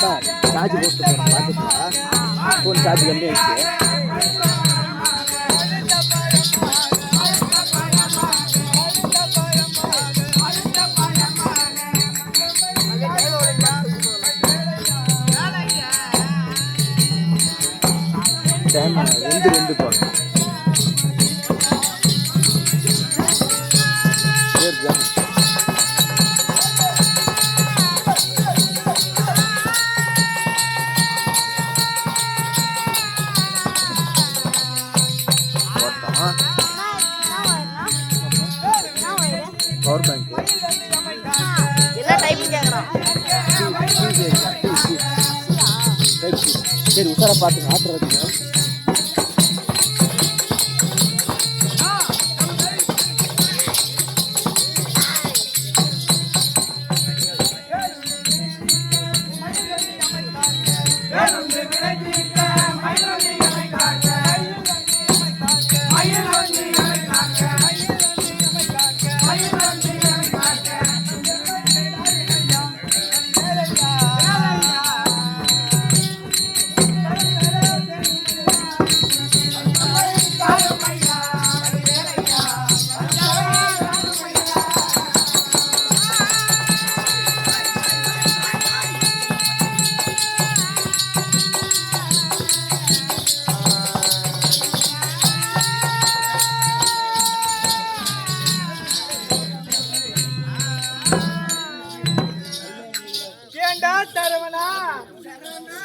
Charge போட்டு பார்த்துட்டா phone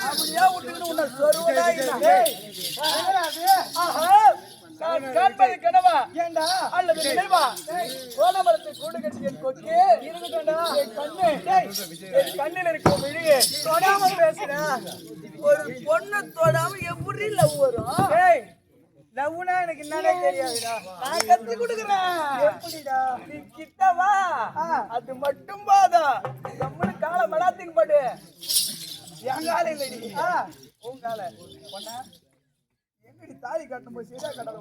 அப்படியே விட்டுக்கிட்டு உன்னை சொருவடா காண்பது கனவா? ஏண்டா? அல்லது நினைவா? கோலமரத்தை கூடு கட்டி என் கொக்கு. இருக்கட்டா என் கண்ணு. என் கண்ணில் இருக்கும் விழியே. தொடாம பேசுற ஒரு பொண்ணு தொடாம எப்படி லவ் வரும்? லவ்னா எனக்கு என்னன்னே தெரியாதுடா. நான் கத்து கொடுக்குறேன். எப்படிடா? நீ கிட்ட வா அது மட்டும் போதும். கம்முனு காலை மலாத்தின் படு. என் கால இல்லடி உன் கால பொண்ணா எங்கடி தாலி கட்டும் போது சீதா கட்டல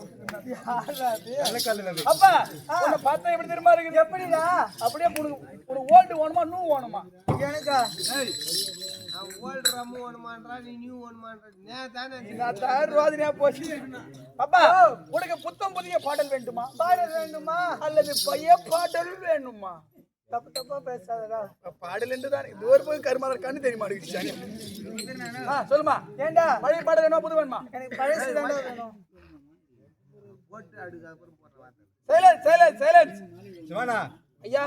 அப்பா உன்னை பார்த்தா எப்படி தெரியுமா இருக்குது? எப்படிடா? அப்படியே உனக்கு உனக்கு ஓல்டு வேணுமா நூ வேணுமா எனக்கா? நான் தயார்வாதினியா போச்சு. அப்பா உனக்கு புத்தம் புதிய பாடல் வேண்டுமா? பாடல் வேண்டுமா? அல்லது பைய பாடல் வேணுமா? தப்பு தப்பா பேசாதடா. பாடல் என்று தான் இது ஒரு போய் கருமாதர் கண்ணு தெரிய மாட்டேங்குது ஆ சொல்லுமா. ஏண்டா? பழைய பாடல் வேணுமா புது வேணுமா? எனக்கு பழசு தாண்டா வேணும். சைலன்ஸ் சைலன்ஸ் சைலன்ஸ் சிவானா? ஐயா.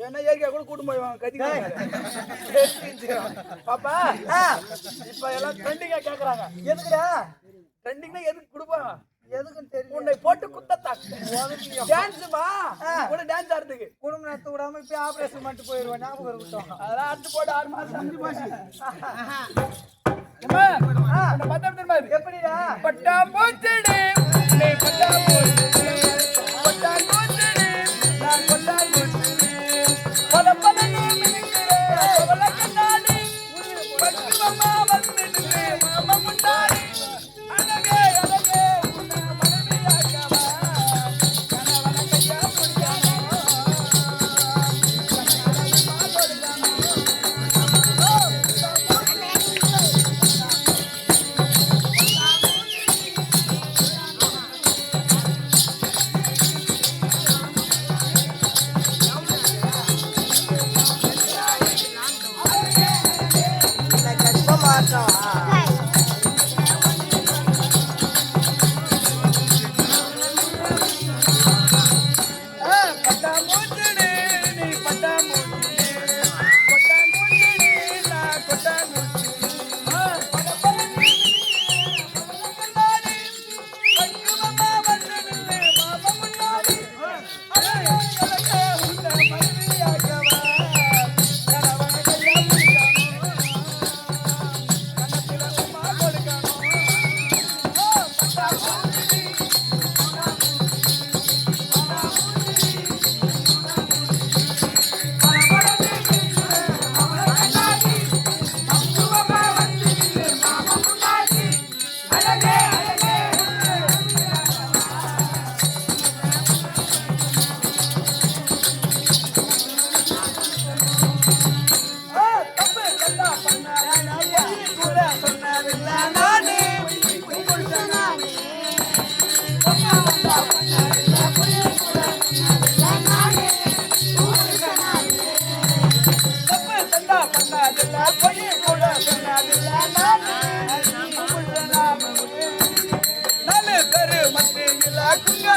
வேணா ஏரியா கூட கூட்டு போய் வாங்க கதி பாப்பா இப்ப எல்லாம் ட்ரெண்டிங்கா கேக்குறாங்க. எதுக்குடா? ட்ரெண்டிங்னா எதுக்கு கொடுப்பாங்க? எதுக்கு தெரியும் உன்னை போட்டு குத்தத்தா டான்ஸ்மா கூட டான்ஸ் ஆடுறதுக்கு. குடும்ப நடத்த விடாம இப்ப ஆபரேஷன் பண்ணிட்டு போயிருவேன் ஞாபகம் இருக்கட்டும் அதெல்லாம் அடுத்து போட்டு ஆறு மாசம். அஞ்சு மாசம். எப்படிடா? பட்டா போச்சடி பட்டா போச்சடி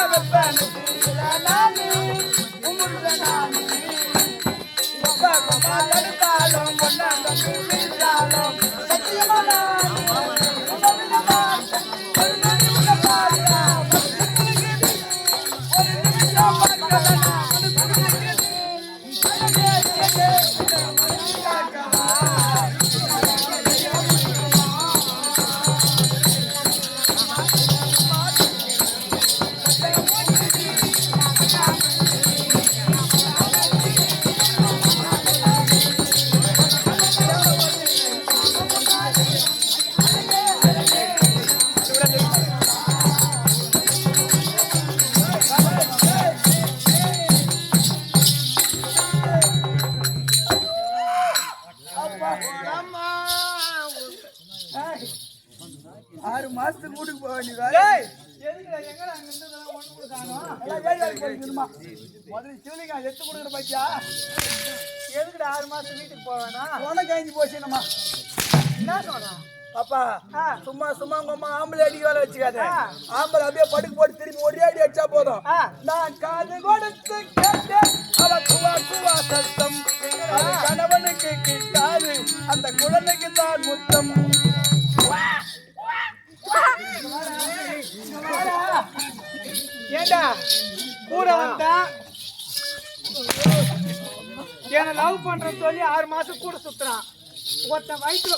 குங்க வைப்பேன் மாசத்துக்கு வீட்டுக்கு போக வேண்டியதா டேய், எதுக்குடா, எங்கடா அங்க இருந்ததெல்லாம் ஒண்ணு கூட காணோம்? எல்லாம் வேலை? முதல்ல எடுத்து கொடுக்குற பாத்தியா? எதுக்குடா ஆறு மாசம் வீட்டுக்கு வேணாம்? போன காய்ஞ்சி போச்சுனம்மா என்ன சொன்னா? பாப்பா ஆ, சும்மா சும்மா உங்க அம்மா ஆம்பளை அடிக்க வேலை வச்சுக்காத. ஆம்பளை அப்படியே படுக்கு போட்டு திரும்பி ஒரே அடி அடிச்சா போதும். நான் காது கொடுத்து கேட்டேன் அவ குவா குவா சத்தம் கணவனுக்கு கிட்டாது அந்த குழந்தைக்கு தான் முத்தம் ஏண்டா? கூட வந்தா? என்ன லவ் பண்றேன்னு சொல்லி ஆறு மாசம் கூட சுத்துறான். ஒருத்தன் வயிற்றுல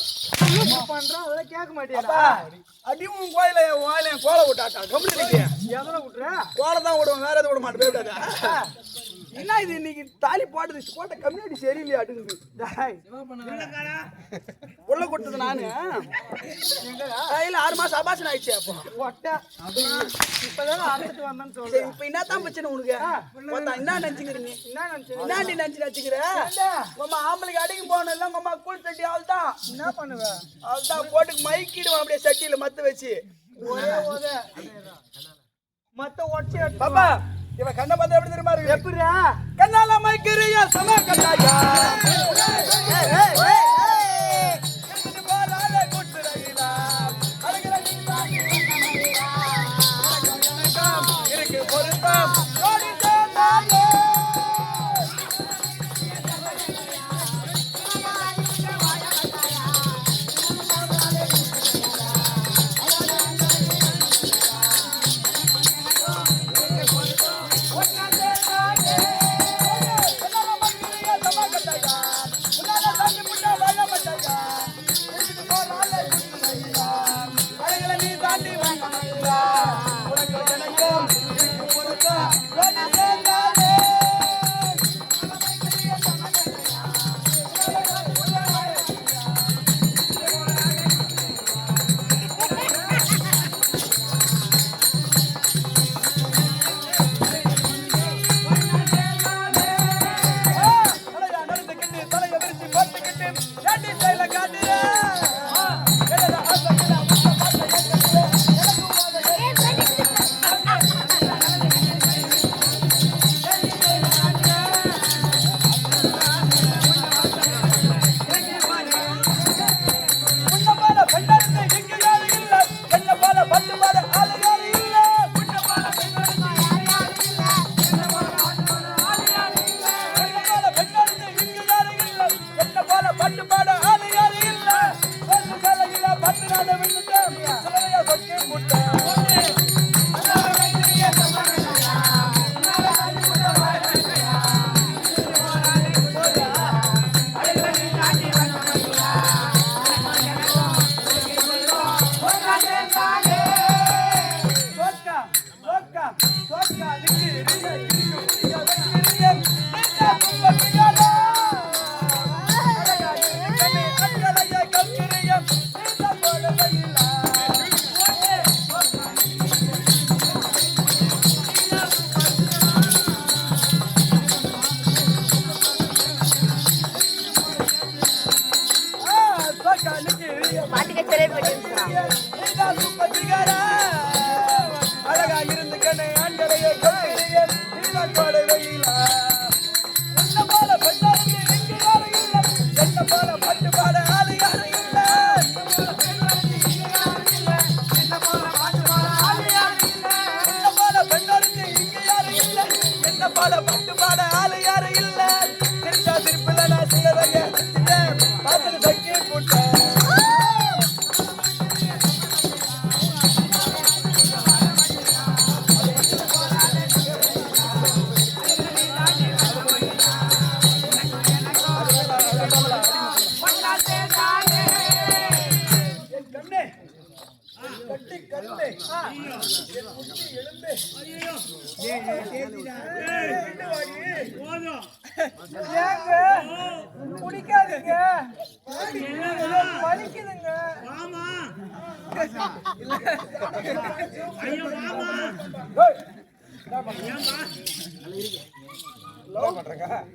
பண்றான் அதெல்லாம் கேட்க மாட்டேடா. அடிவும் கோயில வாயில கோலை விட்டாக்கா? கம்முட்டு எதனை விட்டுற? கோலை தான் விடுவோம் வேற எதுவும் விட மாட்டேன் என்ன இது இன்னைக்கு தாலி போட்டது? கோட்டை கம்யூனிட்டி சரியில்லையா அடுங்குது உள்ள கொடுத்தது நானு. இல்ல ஆறு மாசம் அபாசன் ஆயிடுச்சு அப்போ. ஒட்டை. இப்பதான் அறுத்துட்டு வந்தேன்னு சொல்றேன். இப்ப என்ன தான் பிரச்சனை உனக்கு? என்ன நினைச்சுக்கிற நீ? என்ன நினைச்சு? என்னாண்டி நினைச்சு நினைச்சுக்கிற? உங்க ஆம்பளைக்கு அடிக்க போகணும் இல்ல அம்மா கூழ் தட்டி அவள் தான் என்ன பண்ணுவ? அவள் தான் போட்டு மைக்கிடுவான் அப்படியே சட்டியில மத்து வச்சு. ஒரே மத்த ஒட்டி பாப்பா இவன் கண்ணை பார்த்தா எப்படி தெரியுமா இருக்கு எப்படிடா? கண்ணால மைக்கிறியா சம கண்ணாயா?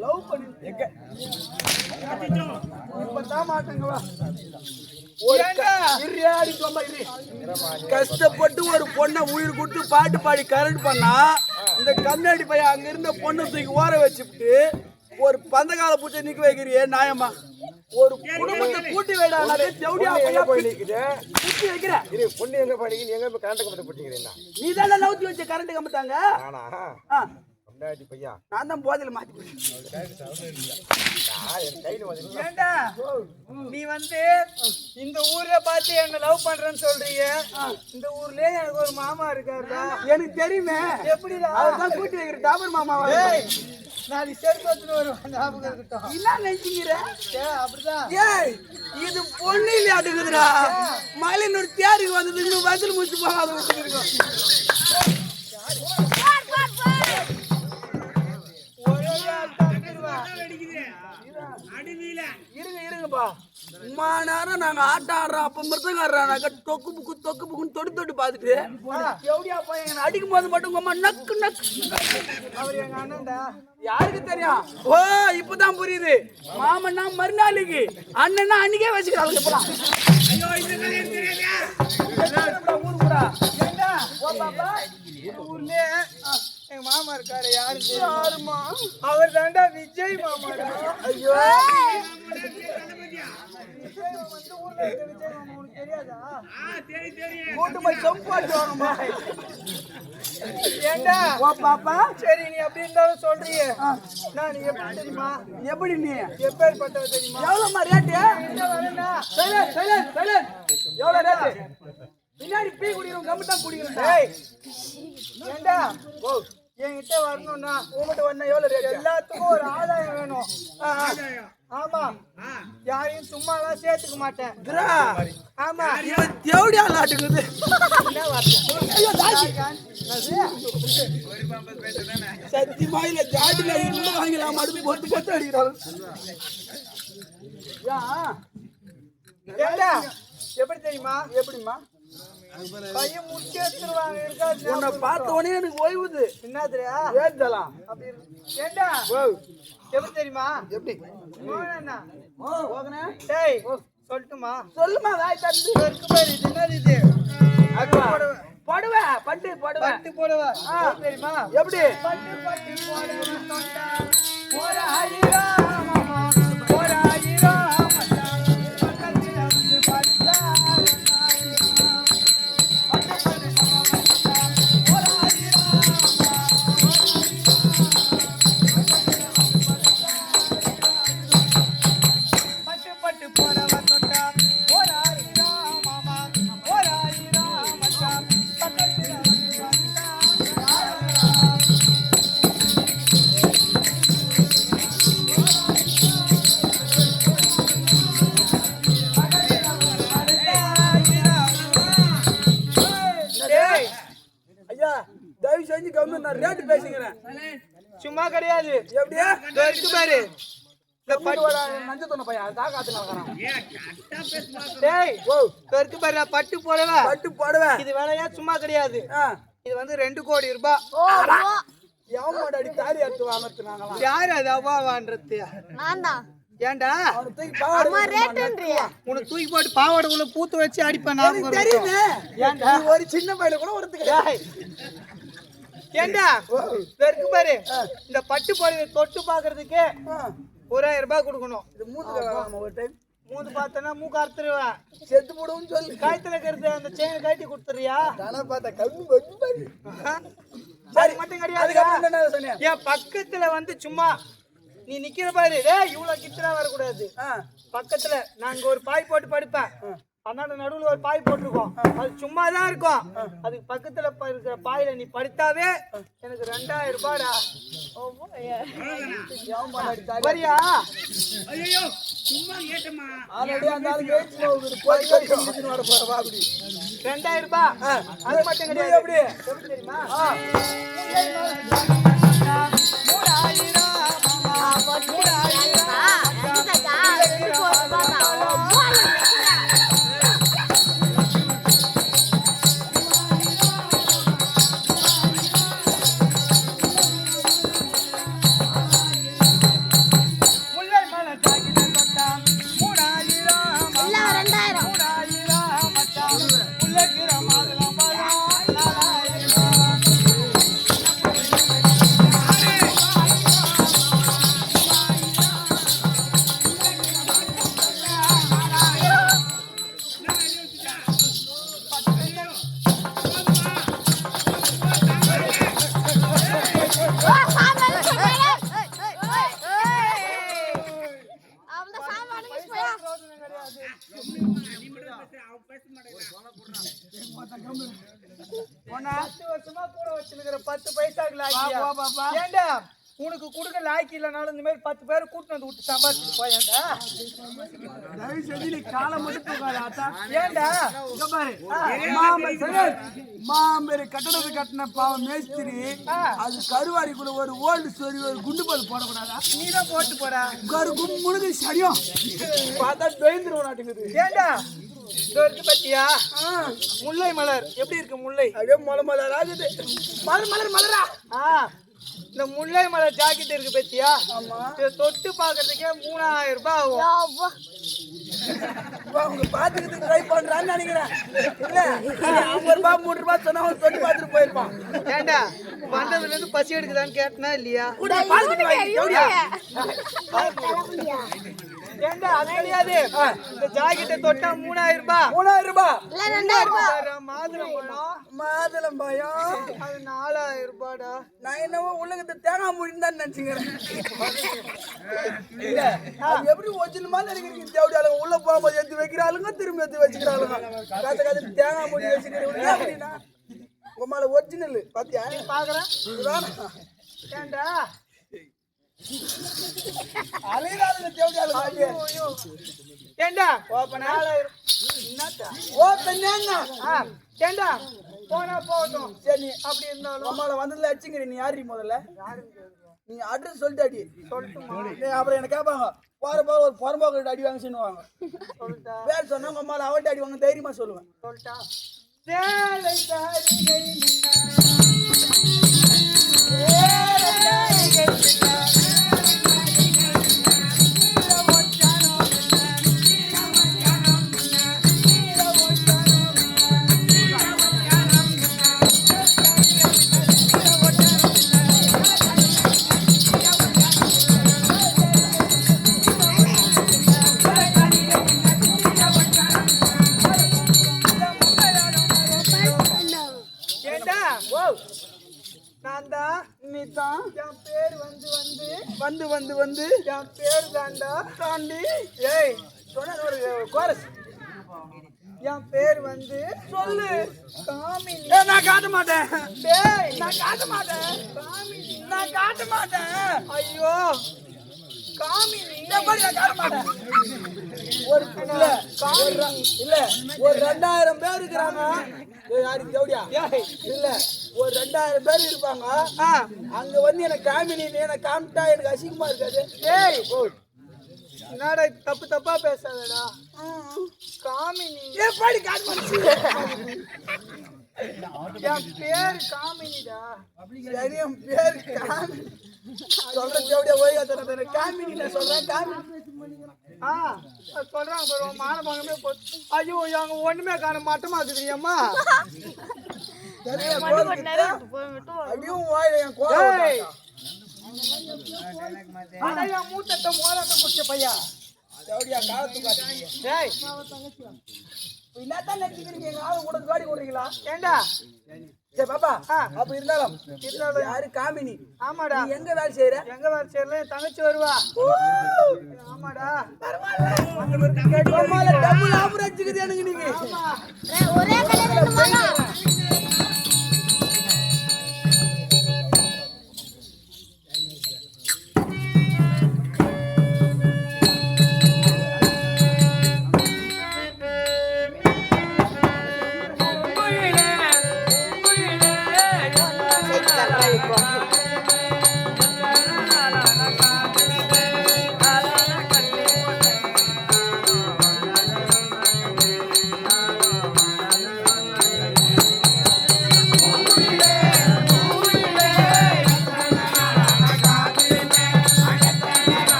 லவ் பண்ணி எங்க இப்பதான் மாட்டேங்க கஷ்டப்பட்டு ஒரு பொண்ணை உயிர் கொடுத்து பாட்டு பாடி கரண்ட் பண்ணா இந்த கண்ணாடி பையன் அங்க இருந்த பொண்ணை தூக்கி ஓர வச்சுட்டு ஒரு பந்தகால பூச்சை நிக்க வைக்கிறியே நியாயமா ஒரு குடும்பத்தை கூட்டி வைடா தேவடியா பையா கூட்டி வைக்கிற. இது பொண்ணு எங்க படிக்க நீ எங்க போய் கரண்ட் கம்பத்தை போட்டீங்கன்னா நீ தானே நவுத்தி வச்ச கரண்ட் கம்பத்தாங்க? பொண்டாட்டி பையா? நான் தான் போதையில மாத்தி ஏண்டா? நீ வந்து இந்த ஊர்ல பார்த்து என்ன லவ் பண்றேன்னு சொல்றீங்க. இந்த ஊர்லயே எனக்கு ஒரு மாமா இருக்காருடா. எனக்கு தெரியுமே. தான் கூட்டி வைக்கிற டாபர் மாமா நாளைக்கு செருப்பு எடுத்துட்டு வருவேன். ஞாபகம் இருக்கட்டும். என்ன நினைச்சுக்கிற ஏ அப்படிதான். ஏய் இது பொண்ணு இல்லையா அடுக்குதுடா? மலையினோட தேருக்கு வந்தது இன்னும் வசூல் முடிச்சு போகாத. இருங்க இருங்கப்பா. உமா நேரம் நாங்க ஆட்டம் ஆடுறோம் அப்ப மிருதங்காடுறாங்க தொக்கு புக்கு தொக்கு புக்குன்னு தொட்டு தொட்டு பார்த்துட்டு. எப்படியா பையன் என்னை அடிக்கும் போது மட்டும் உங்க அம்மா நக்கு நக்கு. அவர் எங்க அண்ணன்டா யாருக்கு தெரியும் ஓ இப்பதான் புரியுது. மாமன்னா மறுநாளைக்கு. அண்ணன்னா அன்னைக்கே வச்சுக்கிறாங்க இப்பலாம் ஊர் பூரா ஏண்டா ஓ பாப்பா? இந்த ஊர்லயே எங்க மாமா இருக்காரு யாரு யாருமா அவர் தாண்டா விஜய் ஐயோ மாமா பாப்பா. சரி நீ அப்படி இருந்தாலும் சொல்றியே. நான் எப்படி தெரியுமா? எப்படி நீ? எப்பேற்பட்டவ தெரியுமா? எவ்வளோம்மா ரேட்டு இந்த வரேன்டா? சைலண்ட் சைலண்ட் சைலண்ட் எவ்வளோ ரேட்டு பின்னாடி பீ குடிக்கிறோம் கம்மி தான் குடிக்கிறோம் ஏண்டா? ஓ என்கிட்ட வரணும்னா உங்கள்கிட்ட வந்தா எவ்வளோ ரேட்டு எல்லாத்துக்கும் ஒரு ஆதாயம் வேணும். ஆமா. யாரையும் சும்மாலாம் சேர்த்துக்க மாட்டேன். ஆமா. தேவடியா நாட்டுக்குது சத்தியமா இல்ல ஜாடில இருந்து வாங்கலாம். மடுப்பு போட்டு போட்டு அடிக்கிறாங்க எப்படி தெரியுமா? எப்படிம்மா? பையன் முடிச்சு எடுத்துருவாங்க இருக்காது உன்னை பார்த்த உடனே எனக்கு ஓய்வுது. ஏத்தலாம் அப்படி இருக்கு. ஏண்டா? எப்படி தெரியுமா? எப்படி? மோகனா டேய் சொல்லட்டுமா? சொல்லுமா வாய் தந்து இருக்கு பாரு இது என்னது இது? படுவ. பட்டு படுவ. பட்டு போடுவா. எப்படி தெரியுமா? எப்படி? பட்டு பட்டு போடுவா இருக்கு பாரு பட்டு போடவா. பட்டு படுவ. இது வேலையா சும்மா கிடையாது. இது வந்து ரெண்டு கோடி ரூபாய் எடுத்து வாங்கத்துனாங்களாம் யாரு அது அவ்வாவான்றது ரேட்டுன்றியா உனக்கு தூக்கி போட்டு பாவாடை உள்ள பூத்து வச்சு அடிப்பேன்? நீ ஒரு சின்ன பையல கூட ஒருத்துக்க இதோ இருக்கு பாரு. இந்த பட்டு புடவை தொட்டு பாக்குறதுக்கு ஒரு ஆயிரம் ரூபாய் கொடுக்கணும். இது மூத்துக்க வேணாமா ஒரு டைம் மூந்து பார்த்தனா மூக்கு அறுத்துருவேன் செத்து போடுவோம்னு சொல்லி. கழுத்துல இருக்கிறது அந்த செயின் கழட்டி கொடுத்துறியா தானே பார்த்தா கம்மி பாரு அது மட்டும் கிடையாது என் பக்கத்துல வந்து சும்மா நீ நிக்கிற பாரு. டேய் இவ்வளவு கிட்டலாம் வரக்கூடாது. பக்கத்துல நான் இங்க ஒரு பாய் போட்டு படுப்பேன். அந்தாண்ட நடுவுல ஒரு பாய் போட்டிருக்கோம். அது சும்மா தான் இருக்கும். அதுக்கு பக்கத்துல இருக்கிற பாயில நீ படுத்தாவே எனக்கு ரெண்டாயிரம் ரூபாடா வரியா? ஆல்ரெடி அந்த ஆளு ஜெயிச்சு போகுது. போய் கண்டிச்சுன்னு வர போறவா அப்படி. ரெண்டாயிரம் ரூபாய் அது மட்டும் கிடையாது? எப்படி தெரியுமா? பத்து வருஷமா கூட வச்சிருக்கிற பத்து பைசாக்கு வா. ஏண்டா? உனக்கு கொடுக்க லாக்கி இல்லைனாலும் இந்த மாதிரி பத்து பேர் கூட்டிட்டு வந்து விட்டு சம்பாதிச்சுட்டு போயேண்டா தயவு செஞ்சு நீ காலை மட்டும் தூக்காத, ஆத்தா. ஏண்டா? இங்க பாரு. மாம்பெரு கட்டடத்தை கட்டின பாவம் மேஸ்திரி. அது கருவாரிக்குள்ள ஒரு ஓல்டு ஸ்டோரி ஒரு குண்டு பல் போடக்கூடாதா? நீ தான் போட்டு போடா. கரு முழுகு சரியும். பார்த்தா பெயர்ந்துருவோம் நாட்டுக்குது ஏண்டா? இதோ இருக்கு பத்தியா? முல்லை மலர். எப்படி இருக்கு முல்லை? அப்படியே மொள மலர் ஆகுது மலர் மலர் மலரா? ஆ இந்த முல்லை மலர் ஜாக்கெட் இருக்கு பத்தியா? இதை தொட்டு பார்க்கறதுக்கே மூணாயிரம் ரூபாய் ஆகும். அவங்க பாத்துக்கிறதுக்கு ட்ரை பண்றான்னு நினைக்கிறேன். இல்ல ஐம்பது ரூபாய் மூணு ரூபாய் சொன்னா அவன் தொட்டு பார்த்துட்டு போயிருப்பான். ஏண்டா வந்ததுல இருந்து பசி எடுக்குதான்னு கேட்டனா இல்லையா? ஏண்டா அது கிடையாது இந்த ஜாக்கெட்டை தொட்டா மூணாயிரம் ரூபாய் மூணாயிரம் ரூபாய் மாதுளம் பழம் மாதுளம் பயம் அது நாலாயிரம் ரூபாடா. நான் என்னவோ உள்ளகத்தை தேங்காய் முடிந்தான்னு நினைச்சுக்கிறேன். இல்ல அது எப்படி ஒரிஜினல் மாதிரி நினைக்கிறீங்க? தேவடி ஆளுங்க உள்ள போகும்போது எடுத்து வைக்கிறாளுங்க திரும்பி எடுத்து வச்சுக்கிறாளுங்க. காசு காசு தேங்காய் மூடி வச்சுக்கிறீங்க அப்படின்னா உமால ஒரிஜினல் பாத்தியா? பாக்குறேன்? ஏண்டா அலையிறாளுங்க தேவடி ஆளுங்க அப்படியே. ஐயோ. ஏண்டா? நாலாயிரம் என்னத்தா? ஓ தண்ணாங்க ஆ, ஏண்டா? போனா போகட்டும். சரி அப்படி இருந்தாலும். உமால வந்ததுல அடிச்சுங்கிற நீ யாரு முதல்ல? நீ அட்ரஸ் சொல்லிட்டு அடி அப்புறம் என்ன கேட்பாங்க? போற ஒரு புறம்போக்கு அடி வாங்க சொல்லுவாங்க. பேர் சொன்னா உங்க அம்மால அவன்ட்டு அடி வாங்க தைரியமா சொல்லுவேன். சொல்லிட்டா? வந்து சொல்லு. காமினி. நான் காட்ட மாட்டேன். டேய். நான் காட்ட மாட்டேன். நான் காட்ட மாட்டேன். ஐயோ. காமினி. எப்படி நான் காட்ட மாட்டேன். ஒரு இல்ல இல்ல ஒரு ரெண்டாயிரம் பேர் இருக்கிறாங்க. ஏய், யாருக்கு ஜவுடியா ஏய். இல்ல ஒரு ரெண்டாயிரம் பேர் இருப்பாங்க. அங்க வந்து எனக்கு காமினி எனக்கு காமிட்டா எனக்கு அசிங்கமா இருக்காது. டேய் என்னடா தப்பு தப்பா பேசாதடா. காமினி. எப்படி என் பேர் காமினிடா. சரி, என் பேர் காமி சொல்றேன் ஜவுடியா ஓய்வு காமினி நான் சொல்றேன் காமினி. ஆ சொல்றாங்க பாரு உன் மான பங்கமே போச்சு ஐயோ அங்க ஒண்ணுமே காண மாட்டமா இருக்குதுரியம்மா அப்படியும் என் கோலம் ஏய் அட என் மூத்தத்தை மோலாட்ட குடிச்ச பையா? ஜவுடியா காலத்து காட்டுறீங்க. டேய் என்னத்தான் நினைச்சுக்கிறீங்க எங்க ஆளு கூட ஜோடி விடுறீங்களா ஏண்டா? சரி பாப்பா. அப்படி இருந்தாலும் இருந்தாலும் யாரு? காமினி. ஆமாடா. நீ எங்க வேலை செய்யற எங்க வேலை செய்யல தங்கச்சி வருவா. ஆமாடா. டபுள் ஆஃபர் அடிச்சுக்குது எனக்கு நீங்க. ஒரே